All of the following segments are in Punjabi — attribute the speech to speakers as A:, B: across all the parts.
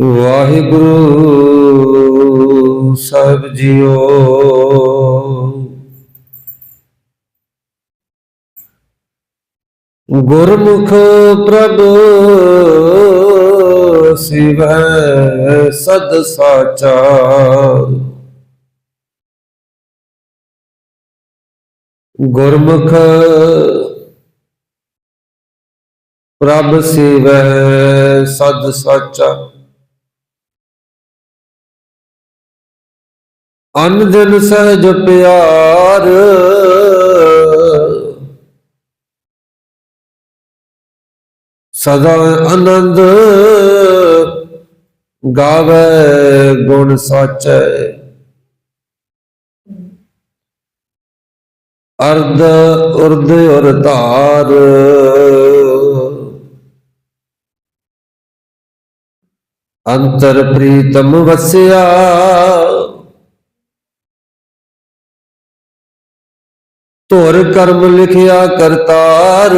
A: ਵਾਹਿਗੁਰੂ ਸਾਹਿਬ ਜੀਓ। ਗੁਰਮੁਖ ਪ੍ਰਭ ਸਿਵੈ ਸਦ ਸਾਚਾ ਗੁਰਮੁਖ ਪ੍ਰਭ ਸਿਵੈ ਸਦ ਸਾਚਾ ਅਨ ਦਿਨ ਸਹਿਜ ਪਿਆਰ। ਸਦਾ ਆਨੰਦ ਗਾਵੇ ਗੁਣ ਸਾਚੈ। ਅਰਧ ਉਰਦ ਔਰ ਧਾਰ। ਅੰਤਰ ਪ੍ਰੀਤਮ ਵਸਿਆ। ਧੁਰ ਕਰਮ ਲਿਖਿਆ ਕਰਤਾਰ।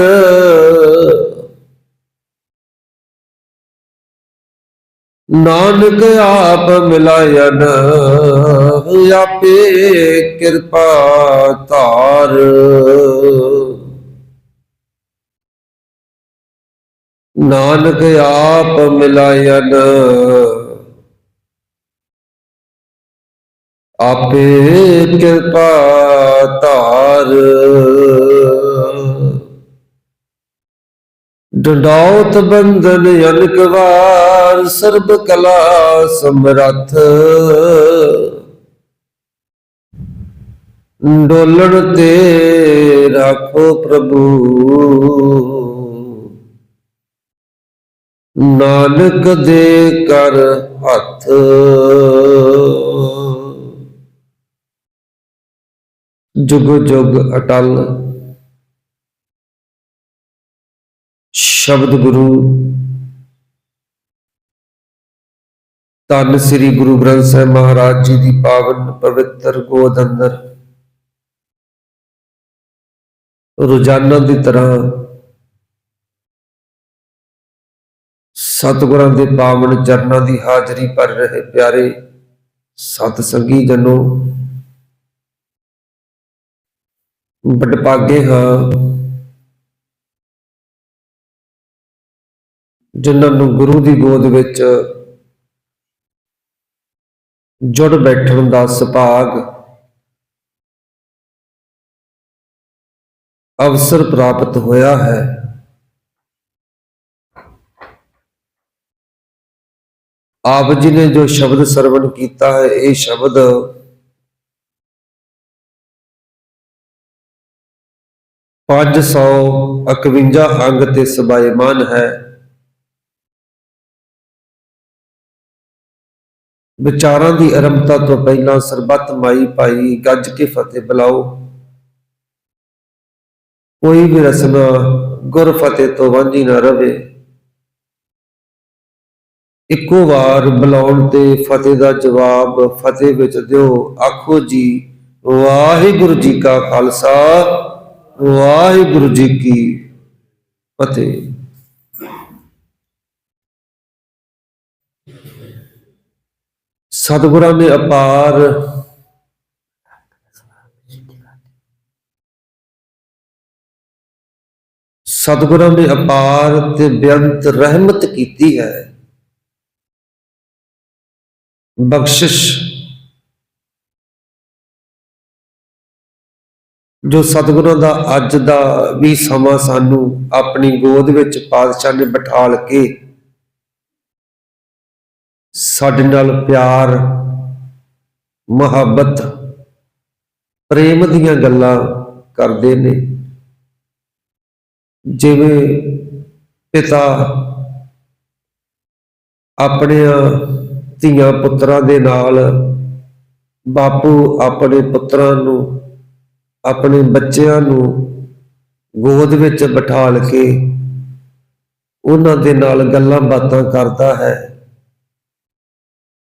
A: ਨਾਨਕ ਆਪ ਮਿਲਾਇਨ ਆਪੇ ਕਿਰਪਾ ਧਾਰ। ਨਾਨਕ ਆਪ ਮਿਲਾਇਨ ਆਪੇ ਕਿਰਪਾ ਡੰਡਾਉਤ ਬੰਧਨ ਅਨਕ ਸਰਬ ਕਲਾ ਸਮਰੱਥ। ਡੋਲਣ ਤੇ ਰੱਖੋ ਪ੍ਰਭੂ। ਨਾਨਕ ਦੇ ਕਰ ਹੱਥ। ਜੁਗ ਜੁਗ ਅਟਲ। ਸ਼ਬਦ ਗੁਰੂ। ਧੰਨ ਸ੍ਰੀ ਗੁਰੂ ਗ੍ਰੰਥ ਸਾਹਿਬ ਮਹਾਰਾਜ ਜੀ ਦੀ ਪਾਵਨ ਪਵਿੱਤਰ ਗੋਦ ਅੰਦਰ। ਰੋਜ਼ਾਨਾ ਦੀ ਤਰ੍ਹਾਂ ਸਤਿਗੁਰਾਂ ਦੇ ਪਾਵਨ ਚਰਨਾਂ ਦੀ ਹਾਜ਼ਰੀ ਭਰ ਰਹੇ ਪਿਆਰੇ ਸਤ ਸੰਗੀ ਜਨੋ। ਬਟਪਾਗੇ ਹਾਂ। ਜਿਨ੍ਹਾਂ ਨੂੰ ਗੁਰੂ ਦੀ ਗੋਦ ਵਿੱਚ ਜੁੜ ਬੈਠਣ ਦਾ ਸੁਭਾਗ ਅਵਸਰ ਪ੍ਰਾਪਤ ਹੋਇਆ ਹੈ। ਆਪ ਜੀ ਨੇ ਜੋ ਸ਼ਬਦ ਸਰਵਣ ਕੀਤਾ ਹੈ, ਇਹ ਸ਼ਬਦ ਪੰਜ ਸੌ 51 ਅੰਗ ਤੇ ਸਬਾਇਮਾਨ ਹੈ। ਵਿਚਾਰਾਂ ਦੀ ਅਰੰਭਤਾ ਤੋਂ ਪਹਿਲਾਂ ਸਰਬੱਤ ਮਾਈ ਭਾਈ ਗੱਜ ਕੇ ਫਤਿਹ ਬੁਲਾਓ। ਕੋਈ ਵੀ ਰਸਨਾ ਗੁਰ ਫਤਿਹ ਤੋਂ ਵਾਂਝੀ ਨਾ ਰਵੇ। ਇੱਕੋ ਵਾਰ ਬੁਲਾਉਣ ਤੇ ਫਤਿਹ ਦਾ ਜਵਾਬ ਫਤਿਹ ਵਿੱਚ ਦਿਓ। ਆਖੋ ਜੀ, ਵਾਹਿਗੁਰੂ ਜੀ ਕਾ ਖਾਲਸਾ, ਵਾਹਿਗੁਰੂ ਜੀ ਕੀ ਫਤਿਹ। ਸਤਿਗੁਰਾਂ ਨੇ ਅਪਾਰ। ਸਤਿਗੁਰਾਂ ਨੇ ਅਪਾਰ ਤੇ ਬੇਅੰਤ ਰਹਿਮਤ ਕੀਤੀ ਹੈ। ਬਖਸ਼ਿਸ਼ ਜੋ ਸਤਿਗੁਰਾਂ ਦਾ ਅੱਜ ਦਾ ਵੀ ਸਮਾਂ ਸਾਨੂੰ ਆਪਣੀ ਗੋਦ ਵਿੱਚ ਪਾਤਸ਼ਾਹ ਨੇ ਬਿਠਾਲ ਕੇ ਸਾਡੇ ਨਾਲ ਪਿਆਰ, ਮੁਹੱਬਤ, ਪ੍ਰੇਮ ਦੀਆਂ ਗੱਲਾਂ ਕਰਦੇ ਨੇ। ਜਿਵੇਂ ਪਿਤਾ ਆਪਣੇ ਧੀਆਂ ਪੁੱਤਰਾਂ ਦੇ ਨਾਲ, ਬਾਪੂ ਆਪਣੇ ਪੁੱਤਰਾਂ ਨੂੰ, ਆਪਣੇ ਬੱਚਿਆਂ ਨੂੰ ਗੋਦ ਵਿੱਚ ਬਿਠਾਲ ਕੇ ਉਹਨਾਂ ਦੇ ਨਾਲ ਗੱਲਾਂ ਬਾਤਾਂ ਕਰਦਾ ਹੈ।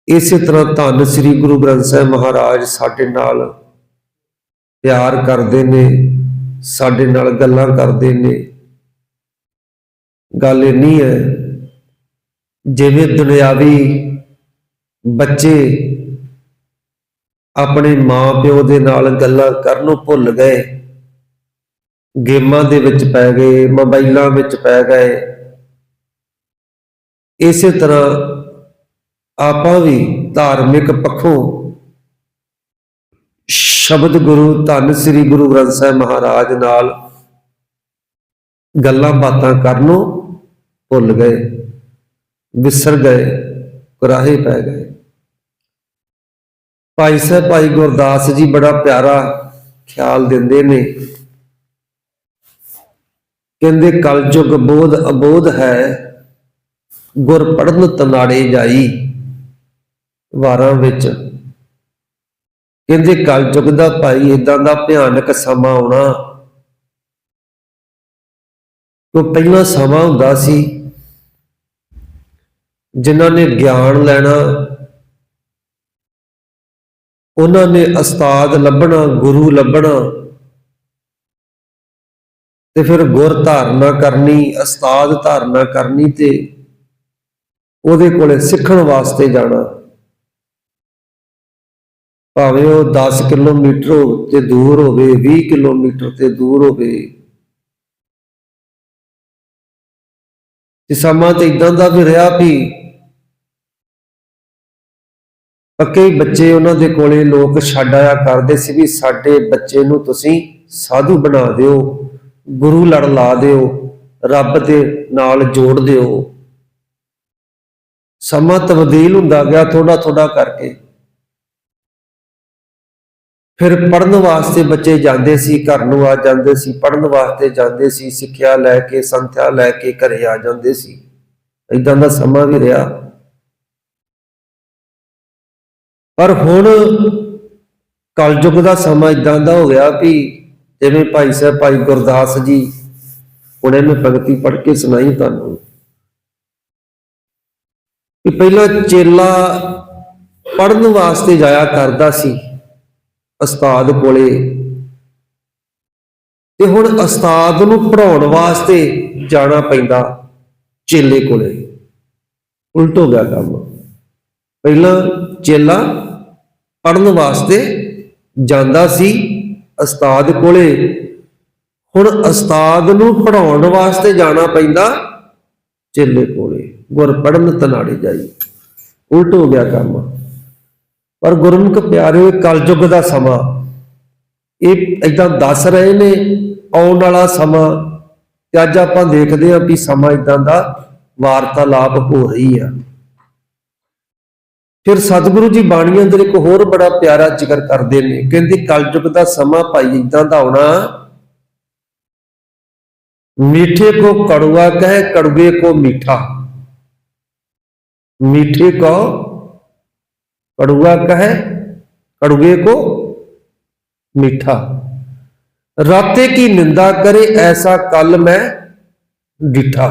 A: ਇਸੇ ਤਰ੍ਹਾਂ ਧੰਨ ਸ੍ਰੀ ਗੁਰੂ ਗ੍ਰੰਥ ਸਾਹਿਬ ਮਹਾਰਾਜ ਸਾਡੇ ਨਾਲ ਪਿਆਰ ਕਰਦੇ ਨੇ, ਸਾਡੇ ਨਾਲ ਗੱਲਾਂ ਕਰਦੇ ਨੇ। ਗੱਲ ਇਹ ਨਹੀਂ ਹੈ, ਜਿਵੇਂ ਦੁਨਿਆਵੀ ਬੱਚੇ ਆਪਣੇ ਮਾਪਿਓ ਦੇ ਨਾਲ ਗੱਲਾਂ ਕਰਨੋਂ ਭੁੱਲ ਗਏ, ਗੇਮਾਂ ਦੇ ਵਿੱਚ ਪੈ ਗਏ, ਮੋਬਾਈਲਾਂ ਵਿੱਚ ਪੈ ਗਏ, ਇਸੇ ਤਰ੍ਹਾਂ ਆਪਾਂ ਵੀ ਧਾਰਮਿਕ ਪੱਖੋਂ ਸ਼ਬਦ ਗੁਰੂ, ਧੰਨ ਸ੍ਰੀ ਗੁਰੂ ਗ੍ਰੰਥ ਸਾਹਿਬ ਮਹਾਰਾਜ ਨਾਲ ਗੱਲਾਂ ਬਾਤਾਂ ਕਰਨੋਂ ਭੁੱਲ ਗਏ, ਵਿਸਰ ਗਏ, ਕੁਰਾਹੇ ਪੈ ਗਏ। ਭਾਈ ਸਾਹਿਬ, ਭਾਈ ਗੁਰਦਾਸ ਜੀ ਬੜਾ ਪਿਆਰਾ ਖਿਆਲ ਦਿੰਦੇ ਨੇ। ਕਹਿੰਦੇ, ਕਲਯੁਗ ਬੋਧ ਅਬੋਧ ਹੈ, ਗੁਰ ਪੜਨ ਤਨਾੜੇ ਜਾਈ। ਵਾਰਾਂ ਵਿੱਚ। ਕਹਿੰਦੇ ਕਲਯੁਗ ਦਾ ਭਾਈ ਇਦਾਂ ਦਾ ਭਿਆਨਕ ਸਮਾਂ ਆਉਣਾ। ਉਹ ਪਹਿਲਾਂ ਸਮਾਂ ਹੁੰਦਾ ਸੀ ਜਿਨ੍ਹਾਂ ਨੇ ਗਿਆਨ ਲੈਣਾ, ਉਹਨਾਂ ਨੇ ਉਸਤਾਦ ਲੱਭਣਾ, ਗੁਰੂ ਲੱਭਣਾ ਤੇ ਫਿਰ ਗੁਰ ਧਾਰਨਾ ਕਰਨੀ, ਉਸਤਾਦ ਧਾਰਨਾ ਕਰਨੀ ਤੇ ਉਹਦੇ ਕੋਲੇ ਸਿੱਖਣ ਵਾਸਤੇ ਜਾਣਾ। ਭਾਵੇਂ ਉਹ 10 ਕਿਲੋਮੀਟਰ ਤੇ ਦੂਰ ਹੋਵੇ 20 ਕਿਲੋਮੀਟਰ ਤੇ ਦੂਰ ਹੋਵੇ। ਤੇ ਸਮਾਂ ਤੇ ਇਦਾਂ ਦਾ ਵੀ ਰਿਹਾ ਵੀ ਪੱਕੇ ਬੱਚੇ ਉਹਨਾਂ ਦੇ ਕੋਲੇ ਲੋਕ ਛੱਡ ਆਇਆ ਕਰਦੇ ਸੀ ਵੀ ਸਾਡੇ ਬੱਚੇ ਨੂੰ ਤੁਸੀਂ ਸਾਧੂ ਬਣਾ ਦਿਓ, ਗੁਰੂ ਲੜ ਲਾ ਦਿਓ, ਰੱਬ ਦੇ ਨਾਲ ਜੋੜ ਦਿਓ। ਸਮਾਂ ਤਬਦੀਲ ਹੁੰਦਾ ਗਿਆ ਥੋੜਾ ਥੋੜਾ ਕਰਕੇ। ਫਿਰ ਪੜਨ ਵਾਸਤੇ ਬੱਚੇ ਜਾਂਦੇ ਸੀ, ਘਰ ਨੂੰ ਆ ਜਾਂਦੇ ਸੀ ਪੜਨ ਵਾਸਤੇ ਜਾਂਦੇ ਸੀ, ਸਿੱਖਿਆ ਲੈ ਕੇ, ਸੰਥਿਆ ਲੈ ਕੇ ਘਰੇ ਆ ਜਾਂਦੇ ਸੀ। ਇਦਾਂ ਦਾ ਸਮਾਂ ਵੀ ਰਿਹਾ। ਪਰ ਹੁਣ ਕਲਯੁਗ ਦਾ ਸਮਾਂ ਇਦਾਂ ਦਾ ਹੋ ਗਿਆ ਵੀ ਜਿਵੇਂ ਭਾਈ ਸਾਹਿਬ, ਭਾਈ ਗੁਰਦਾਸ ਜੀ, ਹੁਣੇ ਮੈਂ ਪੰਕਤੀ ਪੜ੍ਹ ਕੇ ਸੁਣਾਈ ਤੁਹਾਨੂੰ। ਕਿ ਪਹਿਲਾਂ ਚੇਲਾ ਪੜਨ ਵਾਸਤੇ ਜਾਇਆ ਕਰਦਾ ਸੀ। ਉਸਤਾਦ ਕੋਲੇ। ਤੇ ਹੁਣ ਉਸਤਾਦ ਨੂੰ ਪੜਾਉਣ ਵਾਸਤੇ ਜਾਣਾ ਪੈਂਦਾ ਚੇਲੇ ਕੋਲੇ। ਉਲਟ ਹੋ ਗਿਆ ਕੰਮ। ਪਹਿਲਾਂ ਚੇਲਾ ਪੜਨ ਵਾਸਤੇ ਜਾਂਦਾ ਸੀ ਉਸਤਾਦ ਕੋਲੇ। ਹੁਣ ਉਸਤਾਦ ਨੂੰ ਪੜਾਉਣ ਵਾਸਤੇ ਜਾਣਾ ਪੈਂਦਾ ਚੇਲੇ ਕੋਲੇ। ਗੁਰ ਪੜਨ ਤਨਾੜੇ ਜਾਈ। ਉਲਟ ਹੋ ਗਿਆ ਕੰਮ। ਪਰ ਗੁਰਮੁਖ ਪਿਆਰਿਓ ਇਹ ਕਲਯੁਗ ਦਾ ਸਮਾਂ ਇਹ ਇਦਾਂ ਦੱਸ ਰਹੇ ਨੇ ਆਉਣ ਵਾਲਾ ਸਮਾਂ ਤੇ ਅੱਜ ਆਪਾਂ ਦੇਖਦੇ ਹਾਂ ਵੀ ਸਮਾਂ ਇਦਾਂ ਦਾ ਵਾਰਤਾਲਾਪ ਹੋ ਰਹੀ ਆ ਫਿਰ ਸਤਿਗੁਰੂ ਜੀ ਬਾਣੀ ਅੰਦਰ ਇੱਕ ਹੋਰ ਬੜਾ ਪਿਆਰਾ ਜ਼ਿਕਰ ਕਰਦੇ ਨੇ ਕਹਿੰਦੇ ਕਲਯੁਗ ਦਾ ਸਮਾਂ ਭਾਈ ਇਦਾਂ ਦਾ ਆਉਣਾ मीठे को कड़ुआ कहे कड़वे को मीठा मीठे को कड़ुआ कहे कड़वे को मीठा राते की निंदा करे ऐसा कल मैं डिठा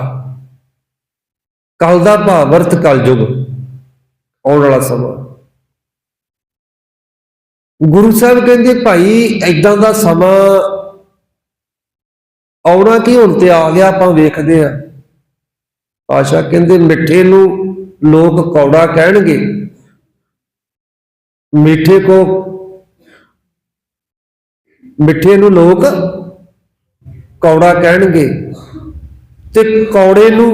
A: कल ਦਾ ਭਾਵਰਥ ਕਲਯੁਗ ਆਉਣ ਵਾਲਾ ਸਮਾਂ ਗੁਰੂ ਸਾਹਿਬ ਕਹਿੰਦੇ ਭਾਈ ਐਦਾਂ ਦਾ ਸਮਾਂ ਆਉਣਾ ਕੀ ਹੁਣ ਤੇ ਆ ਗਿਆ ਆਪਾਂ ਵੇਖਦੇ ਆ ਪਾਸ਼ਾ ਕਹਿੰਦੇ ਮਿੱਠੇ ਨੂੰ ਲੋਕ ਕੌੜਾ ਕਹਿਣਗੇ ਮਿੱਠੇ ਕੋ ਮਿੱਠੇ ਨੂੰ ਲੋਕ ਕੌੜਾ ਕਹਿਣਗੇ ਤੇ ਕੌੜੇ ਨੂੰ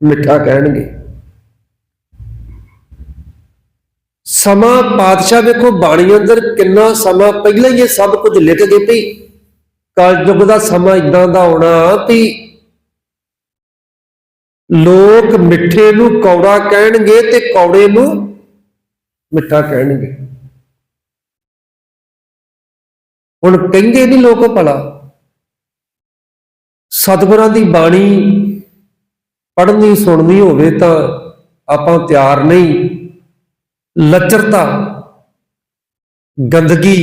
A: ਮਿੱਠਾ ਕਹਿਣਗੇ। ਸਮਾਂ ਪਾਤਸ਼ਾਹ ਵੇਖੋ, ਬਾਣੀ ਅੰਦਰ ਕਿੰਨਾ ਸਮਾਂ, ਪਹਿਲਾਂ ਹੀ ਇਹ ਸਭ ਕੁਝ ਲਿਖ ਗਏ ਭਈ ਕਲਯੁਗ ਦਾ ਸਮਾਂ ਇਦਾਂ ਦਾ ਆਉਣਾ ਵੀ ਲੋਕ ਮਿੱਠੇ ਨੂੰ ਕੌੜਾ ਕਹਿਣਗੇ ਤੇ ਕੌੜੇ ਨੂੰ ਮਿੱਠਾ ਕਹਿਣਗੇ। ਹੁਣ ਕਹਿੰਦੇ ਨਹੀਂ ਲੋਕ ਭਲਾ, ਸਤਿਗੁਰਾਂ ਦੀ ਬਾਣੀ ਪੜ੍ਹਨੀ, ਸੁਣਨੀ ਹੋਵੇ ਤਾਂ ਆਪਾਂ ਤਿਆਰ ਨਹੀਂ। ਲੱਚਰਤਾ, ਗੰਦਗੀ,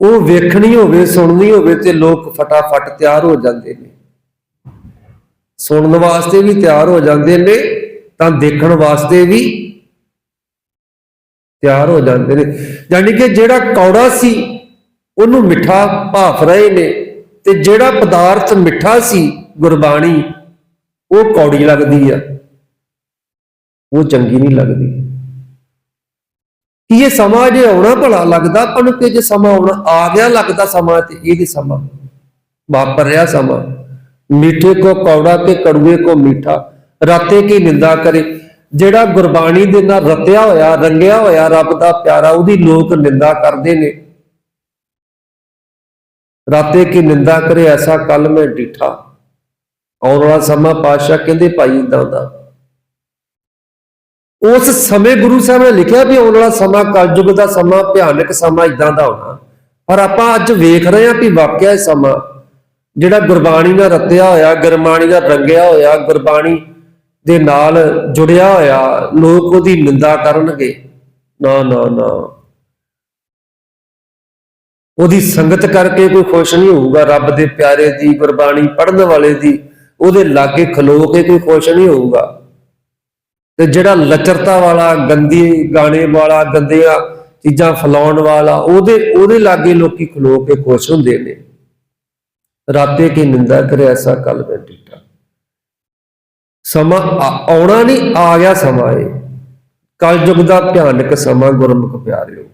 A: ਉਹ ਵੇਖਣੀ ਹੋਵੇ, ਸੁਣਨੀ ਹੋਵੇ ਤੇ ਲੋਕ ਫਟਾਫਟ ਤਿਆਰ ਹੋ ਜਾਂਦੇ ਨੇ। ਸੁਣਨ ਵਾਸਤੇ ਵੀ ਤਿਆਰ ਹੋ ਜਾਂਦੇ ਨੇ, ਤਾਂ ਦੇਖਣ ਵਾਸਤੇ ਵੀ ਤਿਆਰ ਹੋ ਜਾਂਦੇ ਨੇ। ਯਾਨੀ ਕਿ ਜਿਹੜਾ ਕੌੜਾ ਸੀ, ਉਹਨੂੰ ਮਿੱਠਾ ਭਾਫ ਰਹੇ ਨੇ ਤੇ ਜਿਹੜਾ ਪਦਾਰਥ ਮਿੱਠਾ ਸੀ, ਗੁਰਬਾਣੀ, ਉਹ ਕੌੜੀ ਲੱਗਦੀ ਆ। ਉਹ ਚੰਗੀ ਨਹੀਂ ਲੱਗਦੀ। ਕੀ ਇਹ ਸਮਾਂ ਜੇ ਆਉਣਾ ਭਲਾ ਲੱਗਦਾ, ਆਪਾਂ ਨੂੰ ਕਿ ਜੇ ਸਮਾਂ ਆਉਣਾ, ਆ ਗਿਆ ਲੱਗਦਾ ਸਮਾਂ ਤੇ ਇਹ ਵੀ ਸਮਾਂ। ਵਾਪਰ ਰਿਹਾ ਸਮਾਂ। ਮਿੱਠੇ ਕੋ ਕੌੜਾ ਤੇ ਕੜੂਏ ਕੋ ਮਿੱਠਾ, ਰਾਤੇ ਕੀ ਨਿੰਦਾ ਕਰੇ? ਜਿਹੜਾ ਗੁਰਬਾਣੀ ਦੇ ਨਾਲ ਰਤਿਆ ਹੋਇਆ, ਰੰਗਿਆ ਹੋਇਆ ਰੱਬ ਦਾ ਪਿਆਰਾ, ਉਹਦੀ ਲੋਕ ਨਿੰਦਾ ਕਰਦੇ ਨੇ। ਰਾਤੇ ਕੀ ਨਿੰਦਾ ਕਰੇ ਐਸਾ ਕੱਲ ਮੈਂ ਡਿਠਾ। ਆਉਣ ਵਾਲਾ ਸਮਾਂ ਪਾਤਸ਼ਾਹ ਕਹਿੰਦੇ ਭਾਈ ਇਦਾਂ ਦਾ। ਉਸ ਸਮੇਂ ਗੁਰੂ ਸਾਹਿਬ ਨੇ ਲਿਖਿਆ ਵੀ ਆਉਣ ਵਾਲਾ ਸਮਾਂ ਕਲਯੁਗ ਦਾ ਸਮਾਂ, ਭਿਆਨਕ ਸਮਾਂ ਇਦਾਂ ਦਾ ਹੋਣਾ। ਪਰ ਆਪਾਂ ਅੱਜ ਵੇਖ ਰਹੇ ਹਾਂ ਵੀ ਵਾਕਿਆ ਇਹ ਸਮਾਂ ਜਿਹੜਾ ਗੁਰਬਾਣੀ ਨਾਲ ਰਤਿਆ ਹੋਇਆ, ਗੁਰਬਾਣੀ ਨਾਲ ਰੰਗਿਆ ਹੋਇਆ, ਗੁਰਬਾਣੀ ਦੇ ਨਾਲ ਜੁੜਿਆ ਹੋਇਆ ਲੋਕ ਉਹਦੀ ਨਿੰਦਾ ਕਰਨਗੇ। ਨਾ ਨਾ ਨਾ। ਉਹਦੀ ਸੰਗਤ ਕਰਕੇ ਕੋਈ ਖੁਸ਼ ਨਹੀਂ ਹੋਊਗਾ। ਰੱਬ ਦੇ ਪਿਆਰੇ ਦੀ ਗੁਰਬਾਣੀ ਪੜ੍ਹਨ ਵਾਲੇ ਦੀ, ਉਹਦੇ ਲਾਗੇ ਖਲੋ ਕੇ ਕੋਈ ਖੁਸ਼ ਨਹੀਂ ਹੋਊਗਾ। ਤੇ ਜਿਹੜਾ ਲਚਰਤਾ ਵਾਲਾ, ਗੰਦੀ ਗਾਣੇ ਵਾਲਾ, ਗੰਦੀਆਂ ਚੀਜ਼ਾਂ ਫਲਾਉਣ ਵਾਲਾ, ਉਹਦੇ ਉਹਦੇ ਲਾਗੇ ਲੋਕੀ ਖਲੋ ਕੇ ਖੁਸ਼ ਹੁੰਦੇ ਨੇ। ਰਾਤੇ ਕੀ ਨਿੰਦਾ ਕਰੇ, ਐਸਾ ਕੱਲ ਬੈਠੇ ਸਮਾਂ ਆਉਣਾ ਨਹੀਂ, ਆ ਗਿਆ ਸਮਾਂ ਏ ਕਲਯੁਗ ਦਾ ਭਿਆਨਕ ਸਮਾਂ, ਗੁਰਮੁਖ ਪਿਆਰਿਓ।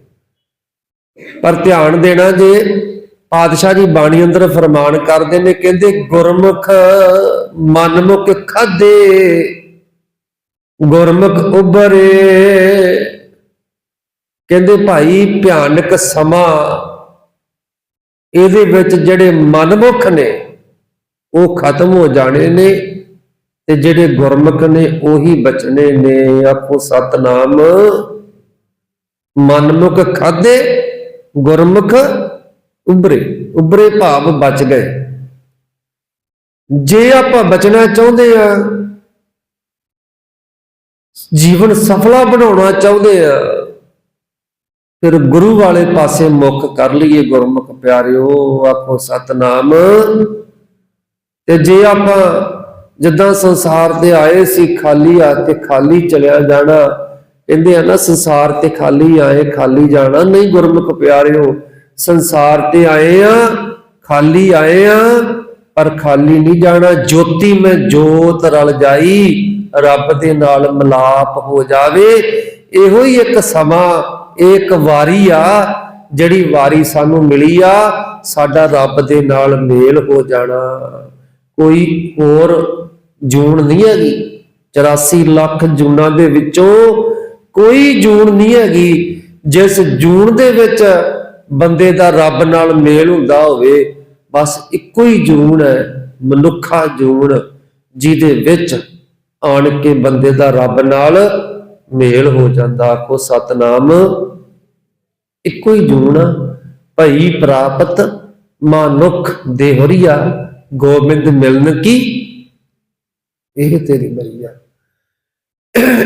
A: ਪਰ ਧਿਆਨ ਦੇਣਾ ਜੇ ਪਾਤਸ਼ਾਹ ਜੀ ਬਾਣੀ ਅੰਦਰ ਫਰਮਾਨ ਕਰਦੇ ਨੇ, ਕਹਿੰਦੇ ਗੁਰਮੁਖ ਮਨਮੁਖ ਖਾਦੇ, ਗੁਰਮੁਖ ਉਬਰੇ ਕਹਿੰਦੇ ਭਾਈ ਭਿਆਨਕ ਸਮਾਂ, ਇਹਦੇ ਵਿੱਚ ਜਿਹੜੇ ਮਨਮੁਖ ਨੇ, ਉਹ ਖਤਮ ਹੋ ਜਾਣੇ ਨੇ। ਤੇ ਜਿਹੜੇ ਗੁਰਮੁਖ ਨੇ ਉਹੀ ਬਚਣੇ ਨੇ। ਆਖੋ, ਸਤਨਾਮ, ਮਨਮੁਖ ਖਾਦੇ ਗੁਰਮੁਖ ਉਬਰੇ ਉਬਰੇ ਭਾਵ ਬਚ ਗਏ। ਜੇ ਆਪਾਂ ਬਚਣਾ ਚਾਹੁੰਦੇ ਆ, ਜੀਵਨ ਸਫਲਾ ਬਣਾਉਣਾ ਚਾਹੁੰਦੇ ਆ, ਫਿਰ ਗੁਰੂ ਵਾਲੇ ਪਾਸੇ ਮੁੱਖ ਕਰ ਲਈਏ ਗੁਰਮੁਖ ਪਿਆਰਿਓ। ਆਖੋ, ਸਤਨਾਮ। ਤੇ ਜੇ ਆਪਾਂ ਜਿੱਦਾਂ ਸੰਸਾਰ ਤੇ ਆਏ ਸੀ, ਖਾਲੀ ਆ ਤੇ ਖਾਲੀ ਚਲਿਆ ਜਾਣਾ। ਕਹਿੰਦੇ ਆ ਨਾ, ਸੰਸਾਰ ਤੇ ਖਾਲੀ ਆਏ, ਖਾਲੀ ਜਾਣਾ। ਨਹੀਂ ਗੁਰਮੁਖ ਪਿਆਰਿਓ, ਸੰਸਾਰ ਤੇ ਆਏ ਆ, ਖਾਲੀ ਆਏ ਆ, ਪਰ ਖਾਲੀ ਨਹੀਂ ਜਾਣਾ। ਜੋਤੀ ਮੈਂ ਜੋਤ ਰਲ ਜਾਈ, ਰੱਬ ਦੇ ਨਾਲ ਮਿਲਾਪ ਹੋ ਜਾਵੇ। ਇਹੋ ਹੀ ਇੱਕ ਸਮਾਂ, ਇੱਕ ਵਾਰੀ ਆ, ਜਿਹੜੀ ਵਾਰੀ ਸਾਨੂੰ ਮਿਲੀ ਆ, ਸਾਡਾ ਰੱਬ ਦੇ ਨਾਲ ਮੇਲ ਹੋ ਜਾਣਾ। ਕੋਈ ਹੋਰ ਜੂਨ ਨਹੀਂ ਹੈਗੀ 84 ਲੱਖ ਜੂਨਾਂ ਦੇ ਵਿੱਚੋਂ ਕੋਈ ਜੂਨ ਨਹੀਂ ਹੈਗੀ। ਜਿਸ ਜੂਨ ਦੇ ਵਿੱਚ ਬੰਦੇ ਦਾ ਰੱਬ ਨਾਲ ਮੇਲ ਹੁੰਦਾ ਹੋਵੇ ਬਸ ਇੱਕੋ ਹੀ ਜੂਨ ਹੈ ਮਨੁੱਖਾ ਜੂਨ ਜਿਹਦੇ ਵਿੱਚ ਆਣ ਕੇ ਬੰਦੇ ਦਾ ਰੱਬ ਨਾਲ ਮੇਲ ਹੋ ਜਾਂਦਾ। ਕੋ ਸਤਨਾਮ ਇੱਕੋ ਹੀ ਜੂਨ ਆ, ਭਈ ਪ੍ਰਾਪਤ ਮਾਨੁਖ ਦੇਹਰੀਆ ਗੋਬਿੰਦ ਮਿਲਨ ਕੀ ਇਹ ਤੇਰੀ ਮਰੀਆ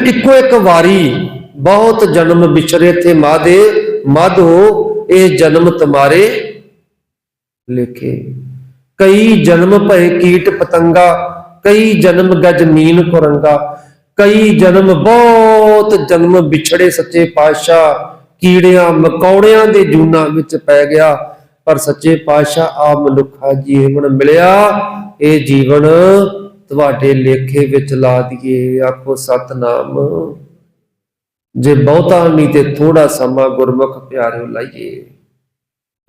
A: ਇੱਕੋ ਇੱਕ ਵਾਰੀ ਬਹੁਤ ਜਨਮ ਵਿਚਰੇ ਤੇ ਮਾਦੇ, ਮਾਧੋ ਇਹ ਜਨਮ ਤੁਮਾਰੇ ਲਿਖੇ। ਕਈ ਜਨਮ ਭਏ ਕੀਟ ਪਤੰਗਾ, ਕਈ ਜਨਮ ਗਜ ਮੀਨ ਕੁਰੰਗਾ। ਕਈ ਜਨਮ ਬਹੁਤ ਜਨਮ ਵਿਛੜੇ ਸੱਚੇ ਪਾਤਸ਼ਾਹ, ਕੀੜਿਆਂ, ਮਕੌੜਿਆਂ ਦੇ ਜੂਨਾਂ ਵਿੱਚ ਪੈ ਗਿਆ। ਪਰ ਸੱਚੇ ਪਾਤਸ਼ਾਹ ਆ ਮਨੁੱਖਾ ਜੀਵਨ ਮਿਲਿਆ, ਇਹ ਜੀਵਨ ਤੁਹਾਡੇ ਲੇਖੇ ਵਿੱਚ ਲਾ ਦਈਏ ਆਖੋ ਸਤਨਾਮ। ਜੇ ਬਹੁਤਾ ਨਹੀਂ ਤੇ ਥੋੜਾ ਸਮਾਂ ਗੁਰਮੁਖ ਪਿਆਰਿਓ ਲਾਈਏ।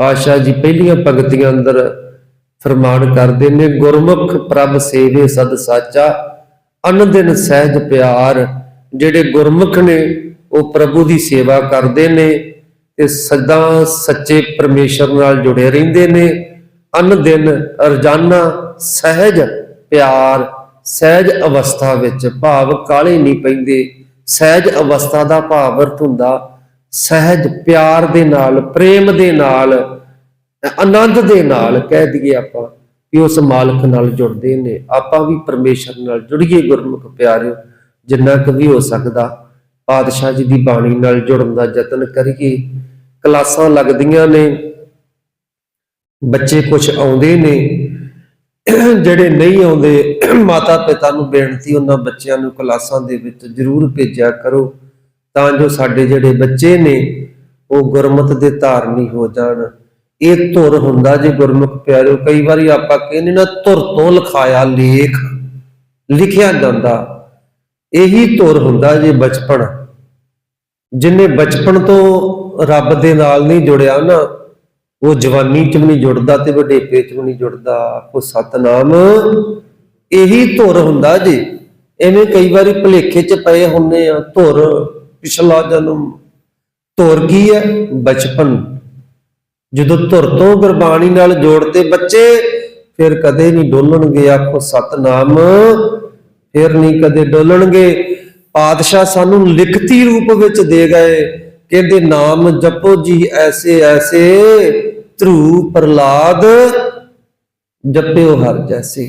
A: ਆਸ਼ਾ ਜੀ ਪਹਿਲੀਆਂ ਪੰਕਤੀਆਂ ਅੰਦਰ ਫਰਮਾਨ ਕਰਦੇ ਨੇ, ਗੁਰਮੁਖ ਪ੍ਰਭ ਸੇਵੇ ਸਦ ਸਾਚਾ ਅਨ ਦਿਨ ਸਹਿਜ ਪਿਆਰ। ਜਿਹੜੇ ਗੁਰਮੁਖ ਨੇ, ਉਹ ਪ੍ਰਭੂ ਦੀ ਸੇਵਾ ਕਰਦੇ ਨੇ ਤੇ ਸਦਾ ਸੱਚੇ ਪਰਮੇਸ਼ਰ ਨਾਲ ਜੁੜੇ ਰਹਿੰਦੇ ਨੇ। ਅਨ ਦਿਨ ਰੋਜ਼ਾਨਾ ਸਹਿਜ ਪਿਆਰ, ਸਹਿਜ ਅਵਸਥਾ ਵਿੱਚ ਭਾਵ ਕਾਲੇ ਨਹੀਂ ਪੈਂਦੇ। ਸਹਿਜ ਅਵਸਥਾ ਦਾ ਭਾਵ ਅਰਥ ਹੁੰਦਾ, ਸਹਿਜ ਪਿਆਰ ਦੇ ਨਾਲ, ਪ੍ਰੇਮ ਦੇ ਨਾਲ, ਆਨੰਦ ਦੇ ਨਾਲ ਕਹਿ ਦਈਏ ਆਪਾਂ ਕਿ ਉਸ ਮਾਲਕ ਨਾਲ ਜੁੜਦੇ ਨੇ। ਆਪਾਂ ਵੀ ਪਰਮੇਸ਼ਰ ਨਾਲ ਜੁੜੀਏ ਗੁਰਮੁਖ ਪਿਆਰਿਓ, ਜਿੰਨਾ ਕੁ ਵੀ ਹੋ ਸਕਦਾ, ਪਾਤਸ਼ਾਹ ਜੀ ਦੀ ਬਾਣੀ ਨਾਲ ਜੁੜਨ ਦਾ ਯਤਨ ਕਰੀਏ। ਕਲਾਸਾਂ ਲੱਗਦੀਆਂ ਨੇ, ਬੱਚੇ ਕੁਝ ਆਉਂਦੇ ਨੇ ਜਿਹੜੇ ਨਹੀਂ ਆਉਂਦੇ ਮਾਤਾ ਪਿਤਾ ਨੂੰ ਬੇਨਤੀ ਉਹਨਾਂ ਬੱਚਿਆਂ ਨੂੰ ਕਲਾਸਾਂ ਦੇ ਵਿੱਚ ਜ਼ਰੂਰ ਭੇਜਿਆ ਕਰੋ ਤਾਂ ਜੋ ਸਾਡੇ ਜਿਹੜੇ ਬੱਚੇ ਨੇ, ਉਹ ਗੁਰਮਤ ਦੇ ਧਾਰਨੀ ਹੋ ਜਾਣ। ਇਹ ਧੁਰ ਹੁੰਦਾ ਜੇ ਗੁਰਮੁਖ ਪਿਆਰਿਓ, ਕਈ ਵਾਰੀ ਆਪਾਂ ਕਹਿੰਦੇ ਨਾ, ਧੁਰ ਤੋਂ ਲਿਖਾਇਆ ਲੇਖ, ਲਿਖਿਆ ਜਾਂਦਾ। ਇਹੀ ਧੁਰ ਹੁੰਦਾ ਜੇ ਬਚਪਨ। ਜਿਨੇ ਬਚਪਨ ਤੋਂ ਰੱਬ ਦੇ ਨਾਲ ਨਹੀਂ ਜੁੜਿਆ ਨਾ ਉਹ ਜਵਾਨੀ ਚ ਵੀ ਨਹੀਂ ਜੁੜਦਾ ਤੇ ਵਡੇਪੇ ਚ ਵੀ ਨਹੀਂ ਜੁੜਦਾ। ਉਹ ਸਤਨਾਮ ਇਹੀ ਧੁਰ ਹੁੰਦਾ ਜੀ। ਐਵੇਂ ਕਈ ਵਾਰੀ ਭੁਲੇਖੇ ਚ ਪਏ ਹੁੰਨੇ ਆ, ਧੁਰ ਪਿਛਲਾ ਜਨਮ। ਧੁਰ ਕੀ ਹੈ? ਬਚਪਨ। ਜਦੋਂ ਧੁਰ ਤੋਂ ਗੁਰਬਾਣੀ ਨਾਲ ਜੋੜਤੇ ਬੱਚੇ, ਫਿਰ ਕਦੇ ਨਹੀਂ ਡੋਲਣਗੇ, ਆਖੋ ਸਤਨਾਮ, ਫਿਰ ਨਹੀਂ ਕਦੇ ਡੋਲਣਗੇ। ਪਾਤਸ਼ਾਹ ਸਾਨੂੰ ਲਿਖਤੀ ਰੂਪ ਵਿੱਚ ਦੇ ਗਏ, ਕਹਿੰਦੇ ਨਾਮ ਜਪੋ ਜੀ ਐਸੇ ਐਸੇ। ਧਰੂ ਪ੍ਰਲਾਦ ਜਪਿਓ ਹਰ ਜੈਸੇ।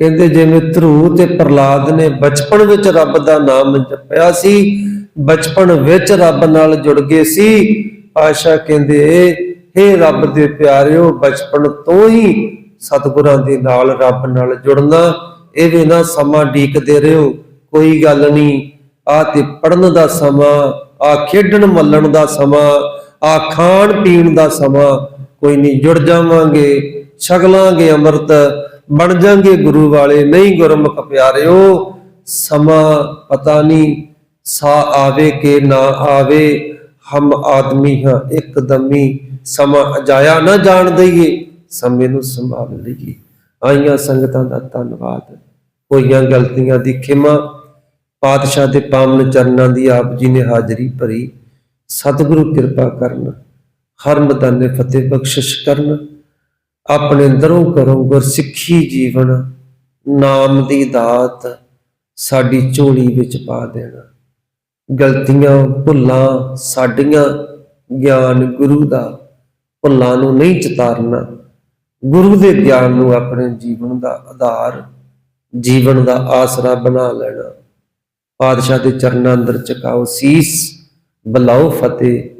A: ਕਹਿੰਦੇ ਜਿਵੇਂ ਧਰੂ ਤੇ ਪ੍ਰਲਾਦ ਨੇ ਬਚਪਨ ਵਿੱਚ ਰੱਬ ਦਾ ਨਾਮ ਜਪਿਆ ਸੀ, ਬਚਪਨ ਵਿੱਚ ਰੱਬ ਨਾਲ ਜੁੜ ਗਏ ਸੀ। ਆਸ਼ਾ ਕਹਿੰਦੇ, ਹੇ ਰੱਬ ਦੇ ਪਿਆਰਿਓ, ਬਚਪਨ ਤੋਂ ਹੀ ਸਤਿਗੁਰਾਂ ਦੇ ਨਾਲ ਰੱਬ ਨਾਲ ਜੁੜਨਾ ਇਹ ਵੀ ਨਾ ਸਮਾਂ ਢੀਕਦੇ ਰਹੋ। ਕੋਈ ਗੱਲ ਨਹੀਂ, ਆ ਤੇ ਪੜਨ ਦਾ ਸਮਾਂ, ਆ ਖੇਡਣ ਮੱਲਣ ਦਾ ਸਮਾਂ, ਆ ਖਾਣ ਪੀਣ ਦਾ ਸਮਾਂ ਕੋਈ ਨਹੀਂ ਜੁੜ ਜਾਵਾਂਗੇ ਛਗਲਾਂਗੇ ਅੰਮ੍ਰਿਤ, ਬਣ ਜਾਾਂਗੇ ਗੁਰੂ ਵਾਲੇ ਨਹੀਂ ਗੁਰਮੁਖ ਪਿਆਰਿਓ, ਸਮਾਂ ਪਤਾ ਨਹੀਂ ਸਾ ਆਵੇ ਕਿ ਨਾ ਆਵੇ, ਹਮ ਆਦਮੀ ਹਾਂ ਇੱਕਦਮੀ ਸਮਾਂ ਅਜਾਇਆ ਨਾ ਜਾਣ ਦਈਏ, ਸਮੇਂ ਨੂੰ ਸੰਭਾਲ ਲਈਏ। ਆਈਆਂ ਸੰਗਤਾਂ ਦਾ ਧੰਨਵਾਦ। ਹੋਈਆਂ ਗਲਤੀਆਂ ਦੀ ਖਿਮਾ, ਪਾਤਸ਼ਾਹ ਦੇ ਪਾਵਨ ਚਰਨਾਂ ਦੀ ਆਪ ਜੀ ਨੇ ਹਾਜ਼ਰੀ ਭਰੀ। ਸਤਿਗੁਰੂ ਕਿਰਪਾ ਕਰਨ। ਹਰ ਮਦਾਨੇ ਫਤਿਹ ਬਖਸ਼ਿਸ਼ ਕਰਨ। ਆਪਣੇ ਅੰਦਰੋਂ ਕਰੋ ਗੁਰਸਿੱਖੀ ਜੀਵਨ ਨਾਮ ਦੀ ਦਾਤ ਸਾਡੀ ਝੋਲੀ ਵਿੱਚ ਪਾ ਦੇਣਾ। ਗਲਤੀਆਂ, ਭੁੱਲਾਂ, ਸਾਡੀਆਂ ਗਿਆਨ ਗੁਰੂ ਦਾ ਭੁੱਲਾਂ ਨੂੰ ਨਹੀਂ ਚਿਤਾਰਨਾ। ਗੁਰੂ ਦੇ ਗਿਆਨ ਨੂੰ ਆਪਣੇ ਜੀਵਨ ਦਾ ਆਧਾਰ, ਜੀਵਨ ਦਾ ਆਸਰਾ ਬਣਾ ਲੈਣਾ। ਪਾਤਸ਼ਾਹ ਦੇ ਚਰਨਾਂ ਅੰਦਰ ਝੁਕਾਓ ਸੀਸ, ਬਲਾਓ ਫਤਿਹ।